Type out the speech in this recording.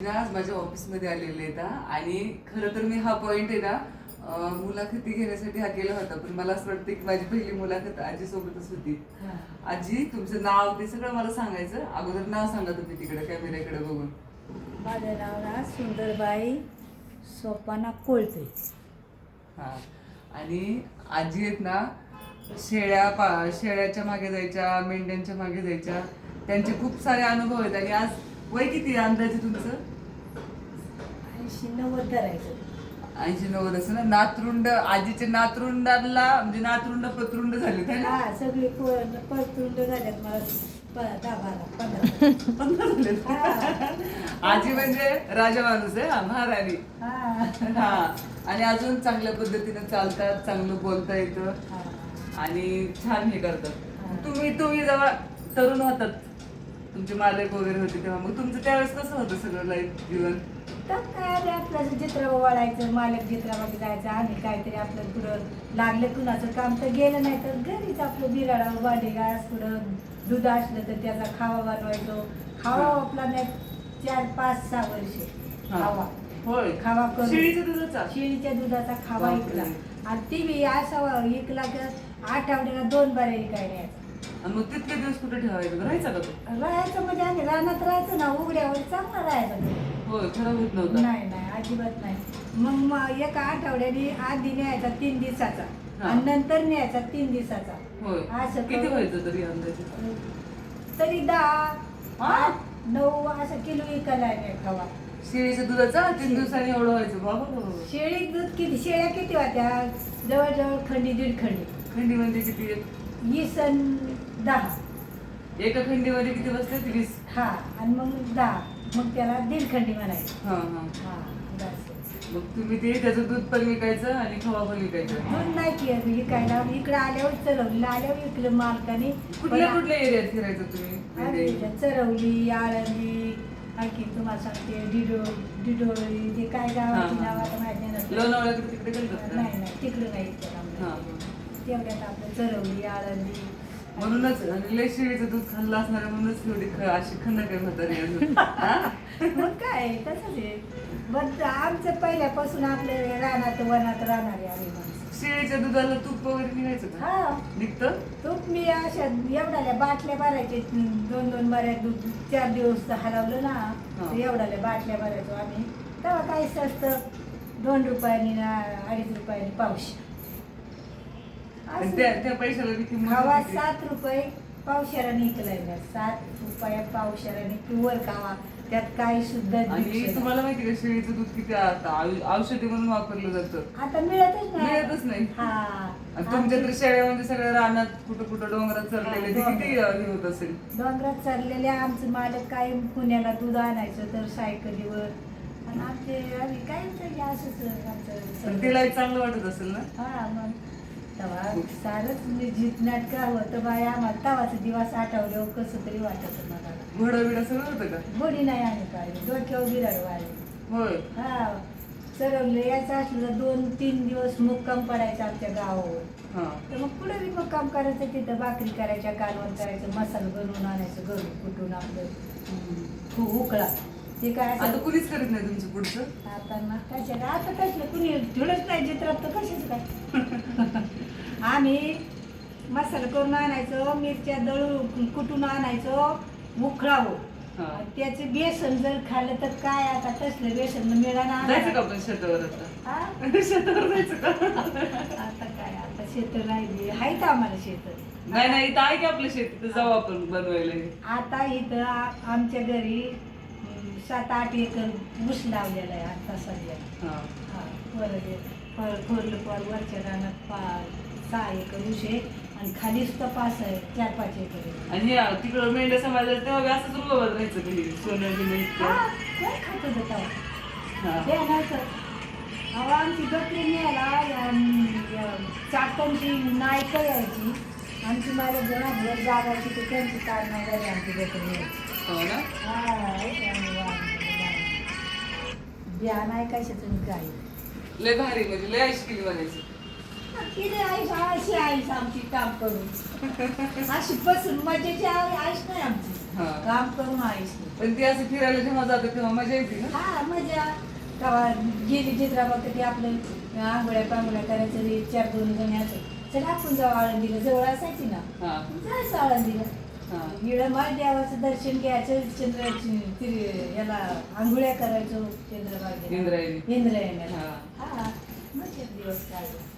आज माझ्या ऑफिसमध्ये आलेले आहेत. आणि खरं तर मी हा पॉइंट आहे ना मुलाखती घेण्यासाठी हा केला होता पण मला असं वाटतं की माझी पहिली मुलाखत आजी सोबतच होती आजी तुमचं नाव ते सगळं मला सांगायचं. अगोदर नाव सांगा तुम्ही तिकडे कॅमेऱ्याकडे बघून. माझं नाव ना सुंदरबाई सोपाना कोळपे. हा. आणि आजी आहेत ना शेळ्या पा शेळ्याच्या मागे जायच्या मेंढ्यांच्या मागे जायच्या. त्यांचे खूप सारे अनुभव आहेत आणि आज वय किती आहे अंदाजे तुमचं? ऐंशी नव्वद धरायचं ऐंशी नव्वद असं ना? नातरुंड आजीचे नातरुंडाला म्हणजे नातरुंड पत्रुंड झाले है ना? हा सगळे परतुंड झाल्यात मला प- दहा बारा पंधरा. पंधरा झालेत. आजी म्हणजे राजा माणूस आहे हा, महाराणी. हा. हा. आणि अजून चांगल्या पद्धतीने चालतात चांगलं बोलता येतं. हा. आणि छान हा. करतात. तुम्ही तुम्ही जेव्हा तरुण होतात तुमचे मालक वगैरे होते तेव्हा मग तुमचं त्यावेळेस कसं होतं सगळं लाईफ जीवन तर काय आधी आपलं चित्र वाढायचं मालक चित्रामध्ये जायचं आणि काहीतरी आपलं पुढं लागलं कुणाचं काम तर गेलं नाही तर घरीच आपलं बिराडा भांडी गास पुढं दूध असलं तर त्याचा खावा बनवायचो खावा. आपला नाही चार पाच सहा वर्षे हा. खावा होय खावा करून. शेळीचं दुधाचा शेळीच्या दुधाचा खावा बापरे. इकला आणि ती बी असा इकला की आठवड्याला दोन बाऱ्या इकाय नाही आणि मग तितके दिवस कुठे ठेवायचं? राहायचा का तो? राहायचं म्हणजे आम्ही रानात राहायचं ना उघड्यावर चांगला राहायचा तो. होय खराब होत नव्हता? नाही नाही अजिबात नाही. मग मग एका आठवड्याने आधी न्यायचा तीन दिवसाचा हा. आणि नंतर न्यायचा तीन दिवसाचा. होय. असं किती करून- व्हायचं तरी अंदाजे? तरी दहा हा? आठ नऊ असं किलो विकायला खावा. शेळीच्या दुधाचा तीन दिवसांनी एवढं व्हायचं? बाबा बाबा. शेळी दूध किती? शेळ्या किती होत्या? जवळजवळ खंडी दीड खंडी. खंडी म्हणजे किती? वीस आणि दहा. एका खंडीमध्ये किती बसतात वीस. हा आणि मग दहा. मग त्याला दीड खंडी म्हणायचं. हा हा. हा. मग तुम्ही ते त्याचं दूध पण विकायचं आणि खवा पण विकायचं. दूध नाही की विकायला. इकडे आल्यावर चरवली आल्यावर विकलं मालकाने कुठल्या कुठल्या एरियात फिरायचं तुम्ही? म्हणजे चरवली आळंदी आणखी तुम्हाला सांगते डिडो डिडोळी ते काय गावाची हा, हा. नाव आता माहिती नाही लोणावळ्याकडे तिकडे? नाही नाही तिकडे नाही इतकं लांब नाही. हा. तेवढ्यात आपलं चरवली आळंदी. म्हणूनच लय शेळीचं दूध खाल्लं असणार म्हणूनच एवढी ख- अशी खंड काय म्हातारी अजून. हा? मग काय तसंच आहे. बट आमचं पहिल्यापासून आपल्या रानात वनात राहणारे आम्ही माणसं. शेळीच्या दुधाला तूप वगैरे निघायचं का? हा. निघतं? तूप मी अशा एवढ्याल्या बाटल्या भरायचे दोन दोन बऱ्या दूध चार दिवस हलवलं ना. तर एवढ्याल्या बाटल्या भरायचो आम्ही. तेव्हा काही स्वस्त दोन रुपयांनी ना अडीच रुपयांनी पावशे आणि त्या त्या पैशाला किंमत होती. सात रुपये पावशेराने इकलाय मी. सात रुपये पावशेराने प्युअर खावा त्यात काही सुद्धा आणि mix नाही. तुम्हाला माहिती का शेळीचं दूध किती आता औषधी म्हणून वापरलं जातं आता मिळतच नाही मिळतच नाही. हा आणि तुमच्या तर शेळ्या म्हणजे सगळ्या रानात कुठं कुठं डोंगरात चढलेले ते किती हे होत असेल डोंगरात चाललेले आमचं मालक काय पुण्याला दूध आणायचं तर सायकलीवर आणि आमचे आम्ही काय तरी असंच आमचं पण सगळं. तिला चांगलं वाटत असेल ना हा मग सारंच मी जितनाट का होतं बाय आम्हाला तवाचं दिवस आठवल्यावर कसं तरी वाटत मला. घोडं बिडं सगळं होतं का? गोडी नाही आम्ही पाहिजे डोक्यावर बिराड वाढले होय. हा. चरवलं यायचं असलं तर दोन तीन दिवस मुक्काम पडायचा आमच्या गावावर. हा. तर मग पुढे बी मुक्काम करायचं तिथं भाकरी करायच्या कालवण करायचं मसाला बनवून आणायचं घरून कुठून आपलं खूप उकळा. ते काय आता कुणीच करीत नाही तुमचं पुढचं? आता ना कशा आता कसलं कुणी ठेवलंच नाही चित्रात तर कशाच काय? आम्ही मसाला करून आणायचो मिरच्या दळून कुटून आणायचो उखळावं हा. त्याचे बेसन जर खाल्लं तर काय आता तसलं बेसन जायचं का आपण शेतावर आता? हा? शेतावर जायचं का? आता काय आता शेत राहिली. आहेत आम्हाला शेत. नाही नाही इथं आहे की आपलं शेत? जाऊ आपण बनवायला. हे. आता इथं आ- आमच्या घरी अं, सात आठ एकर ऊस लावलेला आहे आता सध्या. हा. हा, वर फळ खोरलं पर वरच्या रानात पा सहा एकर ऊस आहे. आणि खाली सुद्धा पाच आहे. चार पाच एकर आहे. आणि या तिकडं मेंढ्या समाजाला तेव्हा बी असंच रुबाबात राहायचं कधी सोनं बिनं हा इतकं. काय खात होतं तेव्हा. हा. ते नव्हतं अहो आमची बकरी न्यायला चाकणची नायका यायची. आमची मला जणाभर जागायची तर त्यांची काढणं झाली आमची यायची हो ना? बिया नाही कशाचं तुम्ही काय? लय भारी म्हणजे लय ऐश केली म्हणायची किती आईस अशी आईस आमची काम करून. अशी बसून मजेची आई आईस नाही आमची. हा. काम करून आयुष्य पण ती असं फिरायला जेव्हा जातात तेव्हा मजा येते ना? हा मजा. तेव्हा गेली चित्राबाग तर ते आपलं आंघोळ्या पांघोळ्या करायचं रे चार दोन जण यायचं चल आपण जाऊ आळंदीला. जवळ असायची ना? हा. जायचं आळंदीला. हा. इकडं माय देवाचं दर्शन घ्यायचं चंद्राची ति- याला आंघोळ्या करायचो चंद्रभागेला. इंद्रायणी. इंद्रायणी हा. हा मग दिवस काढले.